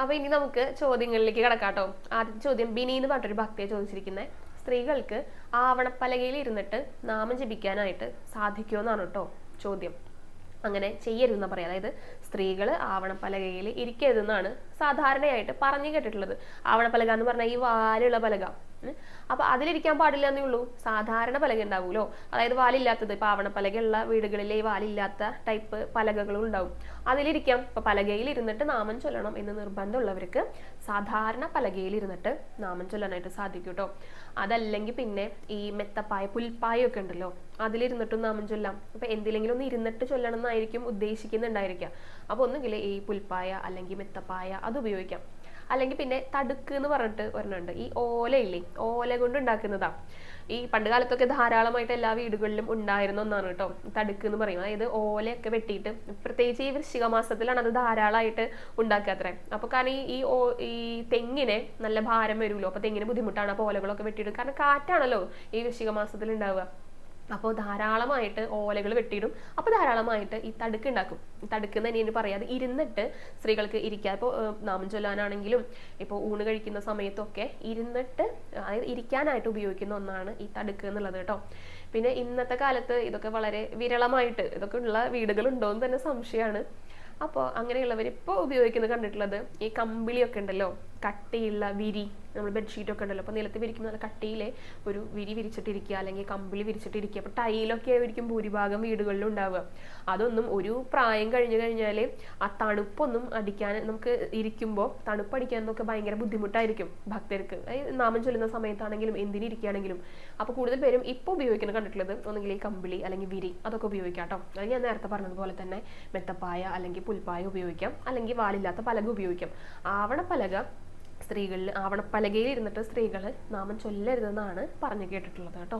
അപ്പൊ ഇനി നമുക്ക് ചോദ്യങ്ങളിലേക്ക് കിടക്കാട്ടോ. ആദ്യത്തെ ചോദ്യം ബിനി എന്ന് പറഞ്ഞൊരു ഭക്തിയെ ചോദിച്ചിരിക്കുന്നത് സ്ത്രീകൾക്ക് ആവണപ്പലകയിൽ ഇരുന്നിട്ട് നാമം ജപിക്കാനായിട്ട് സാധിക്കുമെന്നാണ് കേട്ടോ ചോദ്യം. അങ്ങനെ ചെയ്യരുതെന്ന് പറയാം. അതായത് സ്ത്രീകൾ ആവണപ്പലകയിൽ ഇരിക്കരുതെന്നാണ് സാധാരണയായിട്ട് പറഞ്ഞു കേട്ടിട്ടുള്ളത്. ആവണപ്പലക എന്ന് പറഞ്ഞാൽ ഈ വാലുള്ള പലക. ഉം. അപ്പൊ അതിലിരിക്കാൻ പാടില്ല എന്നേ ഉള്ളൂ. സാധാരണ പലക ഉണ്ടാവുമല്ലോ അതായത് വാലില്ലാത്തത് പാവണ ആവണപ്പലകയുള്ള വീടുകളിലെ ഈ വാലില്ലാത്ത ടൈപ്പ് പലകകളും ഉണ്ടാവും. അതിലിരിക്കാം. ഇപ്പൊ പലകയിൽ ഇരുന്നിട്ട് നാമം ചൊല്ലണം എന്ന് നിർബന്ധമുള്ളവർക്ക് സാധാരണ പലകയിൽ ഇരുന്നിട്ട് നാമം ചൊല്ലാനായിട്ട് സാധിക്കും കേട്ടോ അതല്ലെങ്കിൽ പിന്നെ ഈ മെത്തപ്പായ പുൽപ്പായ ഒക്കെ ഉണ്ടല്ലോ അതിലിരുന്നിട്ടും നാമം ചൊല്ലാം. അപ്പൊ എന്തിലെങ്കിലും ഒന്ന് ഇരുന്നിട്ട് ചൊല്ലണം എന്നായിരിക്കും ഉദ്ദേശിക്കുന്നുണ്ടായിരിക്കുക. അപ്പൊ ഒന്നുകിൽ ഈ പുൽപ്പായ അല്ലെങ്കിൽ മെത്തപ്പായ അത് ഉപയോഗിക്കാം. അല്ലെങ്കിൽ പിന്നെ തടുക്ക് എന്ന് പറഞ്ഞിട്ട് ഒരെണ്ണമുണ്ട്. ഈ ഓലയില്ലേ? ഓല കൊണ്ട് ഉണ്ടാക്കുന്നതാ. ഈ പണ്ട് കാലത്തൊക്കെ ധാരാളമായിട്ട് എല്ലാ വീടുകളിലും ഉണ്ടായിരുന്ന ഒന്നാണ് കേട്ടോ. തടുക്ക് എന്ന് പറയും. അതായത് ഓലയൊക്കെ വെട്ടിയിട്ട് പ്രത്യേകിച്ച് ഈ വൃശ്ചിക മാസത്തിലാണ് അത് ധാരാളമായിട്ട് ഉണ്ടാക്കുക അത്രേ. അപ്പൊ കാരണം ഈ ഈ ഓ ഈ തെങ്ങിനെ നല്ല ഭാരം വരുമല്ലോ. അപ്പൊ തെങ്ങിന് ബുദ്ധിമുട്ടാണ്. അപ്പൊ ഓലകളൊക്കെ വെട്ടിയിട്ട് കാരണം കാറ്റാണല്ലോ ഈ വൃശ്ചിക മാസത്തിൽ ഉണ്ടാവുക. അപ്പോൾ ധാരാളമായിട്ട് ഓലകൾ വെട്ടിയിടും. അപ്പോൾ ധാരാളമായിട്ട് ഈ തടുക്ക് ഉണ്ടാക്കും. തടുക്ക് എന്ന് തന്നെയാണ് പറയാതെ ഇരുന്നിട്ട് സ്ത്രീകൾക്ക് ഇരിക്കാൻ ഇപ്പോൾ നാമം ചൊല്ലാനാണെങ്കിലും ഇപ്പോൾ ഊണ് കഴിക്കുന്ന സമയത്തൊക്കെ ഇരുന്നിട്ട് അതായത് ഇരിക്കാനായിട്ട് ഉപയോഗിക്കുന്ന ഒന്നാണ് ഈ തടുക്ക് എന്നുള്ളത് കേട്ടോ. പിന്നെ ഇന്നത്തെ കാലത്ത് ഇതൊക്കെ വളരെ വിരളമായിട്ട് ഇതൊക്കെ ഉള്ള വീടുകൾ ഉണ്ടോ എന്ന് തന്നെ സംശയമാണ്. അപ്പോൾ അങ്ങനെയുള്ളവർ ഇപ്പോൾ ഉപയോഗിക്കുന്നത് കണ്ടിട്ടുള്ളത് ഈ കമ്പിളിയൊക്കെ ഉണ്ടല്ലോ. കട്ടിയുള്ള വിരി. നമ്മൾ ബെഡ്ഷീറ്റ് ഒക്കെ ഉണ്ടല്ലോ. അപ്പോൾ നിലത്ത് വിരിക്കുന്ന നല്ല ഒരു വിരി വിരിച്ചിട്ടിരിക്കുക അല്ലെങ്കിൽ കമ്പിളി വിരിച്ചിട്ടിരിക്കുക. അപ്പോൾ ടൈലൊക്കെ ആയിരിക്കും ഭൂരിഭാഗം വീടുകളിലും ഉണ്ടാവുക. അതൊന്നും ഒരു പ്രായം കഴിഞ്ഞു കഴിഞ്ഞാൽ ആ തണുപ്പൊന്നും അടിക്കാൻ നമുക്ക് ഇരിക്കുമ്പോൾ തണുപ്പ് എന്നൊക്കെ ഭയങ്കര ബുദ്ധിമുട്ടായിരിക്കും ഭക്തർക്ക്. നാമം ചൊല്ലുന്ന സമയത്താണെങ്കിലും എന്തിനിരിക്കുകയാണെങ്കിലും. അപ്പോൾ കൂടുതൽ പേരും ഇപ്പോൾ ഉപയോഗിക്കുന്നത് കണ്ടിട്ടുള്ളത് ഒന്നുകിൽ ഈ കമ്പിളി അല്ലെങ്കിൽ വിരി അതൊക്കെ ഉപയോഗിക്കാം കേട്ടോ. അത് ഞാൻ നേരത്തെ പറഞ്ഞതുപോലെ തന്നെ മെത്തപ്പായ അല്ലെങ്കിൽ പുൽപ്പായ ഉപയോഗിക്കാം. അല്ലെങ്കിൽ വാലില്ലാത്ത പലക ഉപയോഗിക്കാം. ആവണ പലക സ്ത്രീകളിൽ ആവണപ്പലകയിൽ ഇരുന്നിട്ട് സ്ത്രീകൾ നാമം ചൊല്ലരുതെന്നാണ് പറഞ്ഞു കേട്ടിട്ടുള്ളത് കേട്ടോ.